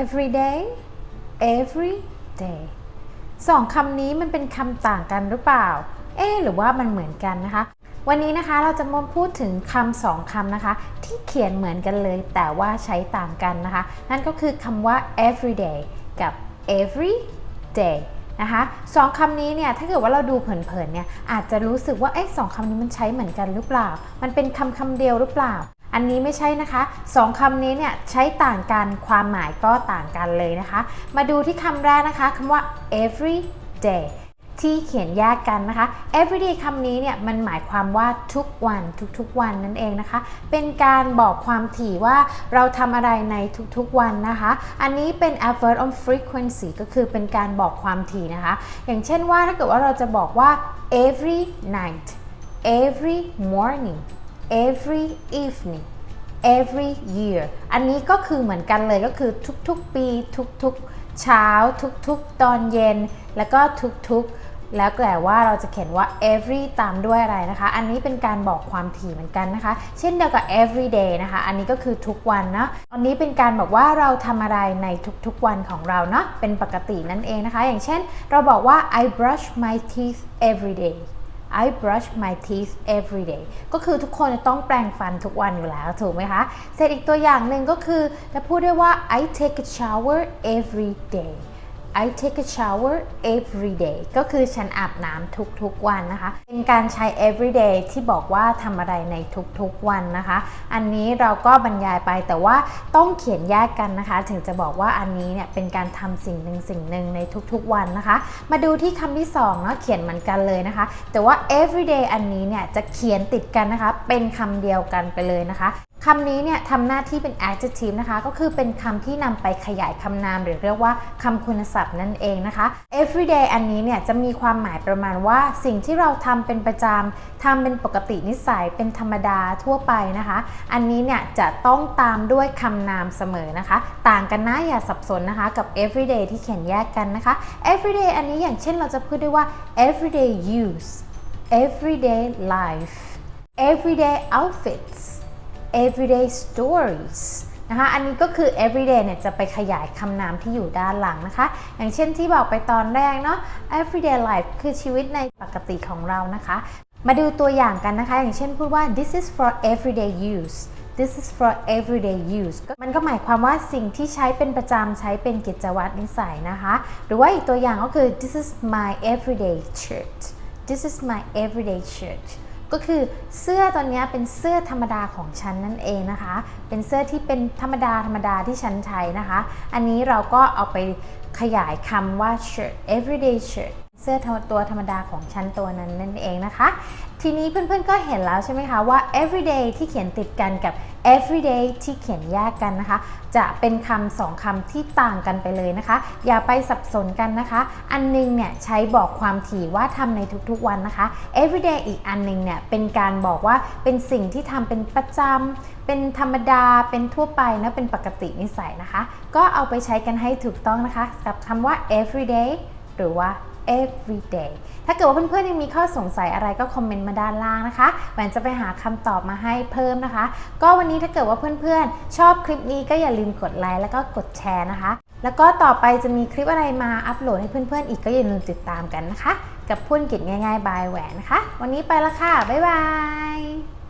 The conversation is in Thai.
every day every day สองคำนี้มันเป็นคำต่างกันหรือเปล่า เอ๊หรือว่ามันเหมือนกันนะคะ วันนี้นะคะเราจะมาพูดถึงคำสองคำนะคะ ที่เขียนเหมือนกันเลย แต่ว่าใช้ต่างกันนะคะ นั่นก็คือคำว่า every day กับ every day นะคะสองคำนี้เนี่ยถ้าเกิดว่าเราดูเผินๆเนี่ยอาจจะรู้สึกว่าเอ๊ะสองคำนี้มันใช้เหมือนกันหรือเปล่า มันเป็นคำคำเดียวหรือเปล่า อันนี้ไม่ใช่นะคะสองคำนี้เนี่ยใช้ต่างกันความหมายก็ต่างกันเลยนะคะ มาดูที่คำแรกนะคะคำว่า every day ที่เขียนแยกกันนะคะ everyday คำนี้เนี่ยมันหมายความว่าทุกวันทุกๆวันนั่นเองนะคะ เป็นการบอกความถี่ว่าเราทำอะไรในทุกๆวันนะคะ อันนี้เป็น adverb of frequency ก็คือเป็นการบอกความถี่นะคะ อย่างเช่นว่าถ้าเกิดว่าเราจะบอกว่า every night every morning every evening every year อันนี้ก็คือเหมือนกันเลยก็คือทุกๆ ปีทุกๆ เช้าทุกๆ ตอนเย็น แล้วก็ทุกๆ แล้วแต่ว่าเราจะเขียนว่า every ตามด้วยอะไรนะคะ อันนี้เป็นการบอกความถี่เหมือนกันนะคะ เช่นเดียวกับ every day นะคะ อันนี้ก็คือทุกวันเนาะอันนี้เป็นการบอกว่าเราทำอะไรในทุกๆ วันของเราเนาะเป็นปกตินั่นเองนะคะ อย่างเช่น เราบอกว่า I brush my teeth every day I brush my teeth every day ก็คือทุกคนจะต้องแปรงฟันทุกวันอยู่แล้วถูกไหมคะ เสร็จอีกตัวอย่างหนึ่งก็คือจะพูดได้ว่า I take a shower every day I take a shower every day ก็คือฉันอาบน้ำทุกๆวันนะคะ เป็นการใช้ every day ที่บอกว่าทำอะไรในทุกๆวันนะคะ อันนี้เราก็บรรยายไปแต่ว่าต้องเขียนแยกกันนะคะ ถึงจะบอกว่าอันนี้เนี่ยเป็นการทำสิ่งหนึ่งสิ่งหนึ่งในทุกๆวันนะคะ มาดูที่คำที่2เนาะเขียนเหมือนกันเลยนะคะ แต่ว่า everyday อันนี้เนี่ยจะเขียนติดกันนะคะ เป็นคำเดียวกันไปเลยนะคะ คำนี้เนี่ยทำหน้าที่เป็น adjective นะคะ ก็คือเป็นคำที่นำไปขยายคำนาม หรือเรียกว่าคำคุณศัพท์นั่นเองนะคะ everyday อันนี้เนี่ยจะมีความหมายประมาณว่า สิ่งที่เราทำเป็นประจำทำเป็นปกตินิสัยเป็นธรรมดาทั่วไปนะคะ อันนี้เนี่ยจะต้องตามด้วยคำนามเสมอนะคะ ต่างกันนะอย่าสับสนนะคะกับ everyday ที่เขียนแยกกันนะคะ everyday อันนี้อย่างเช่นเราจะพูดได้ว่า everyday use everyday life everyday outfits everyday stories นะคะอันนี้ก็คือ everyday เนี่ยจะไปขยายคำนามที่อยู่ด้านหลังนะคะ อย่างเช่นที่บอกไปตอนแรกเนาะ everyday life คือชีวิตในปกติของเรานะคะ มาดูตัวอย่างกันนะคะ อย่างเช่นพูดว่า this is for everyday use this is for everyday use ก็มันก็หมายความว่าสิ่งที่ใช้เป็นประจำใช้เป็นกิจวัตรนิสัยนะคะ หรือว่าอีกตัวอย่างก็คือ this is my everyday shirt this is my everyday shirt ก็คือเสื้อตัวนี้เป็นเสื้อธรรมดาของฉันนั่นเองนะคะ เป็นเสื้อที่เป็นธรรมดาธรรมดาที่ฉันใช้นะคะ อันนี้เราก็เอาไปขยายคำว่า shirt everyday shirt เสื้อตัวธรรมดาของฉันตัวนั้นนั่นเองนะคะ ทีนี้เพื่อนๆก็เห็นแล้วใช่ไหมคะว่า everyday ที่เขียนติดกันกับ everyday ที่เขียนแยกกันนะคะ จะเป็นคำสองคำที่ต่างกันไปเลยนะคะ อย่าไปสับสนกันนะคะ อันหนึงเนี่ยใช้บอกความถี่ว่าทำในทุกๆวันนะคะ everyday อีกอันหนึงเนี่ยเป็นการบอกว่าเป็นสิ่งที่ทำเป็นประจำเป็นธรรมดาเป็นทั่วไปนะเป็นปกตินิสัยนะคะ ก็เอาไปใช้กันให้ถูกต้องนะคะ กับคำว่า everyday หรือว่า everyday ถ้าเกิดว่าเพื่อนๆยังมีข้อสงสัยอะไรก็คอมเมนต์มาด้านล่างนะคะแหวนจะไปหาคำตอบมาให้เพิ่มนะคะ ก็วันนี้ถ้าเกิดว่าเพื่อนๆ ชอบคลิปนี้ก็อย่าลืมกดไลค์แล้วก็กดแชร์นะคะ แล้วก็ต่อไปจะมีคลิปอะไรมาอัปโหลดให้เพื่อนๆ อีกก็อย่าลืมติดตามกันนะคะ กับพูดอังกิจง่ายๆบายแหวนนะคะ วันนี้ไปละค่ะ บ๊ายบาย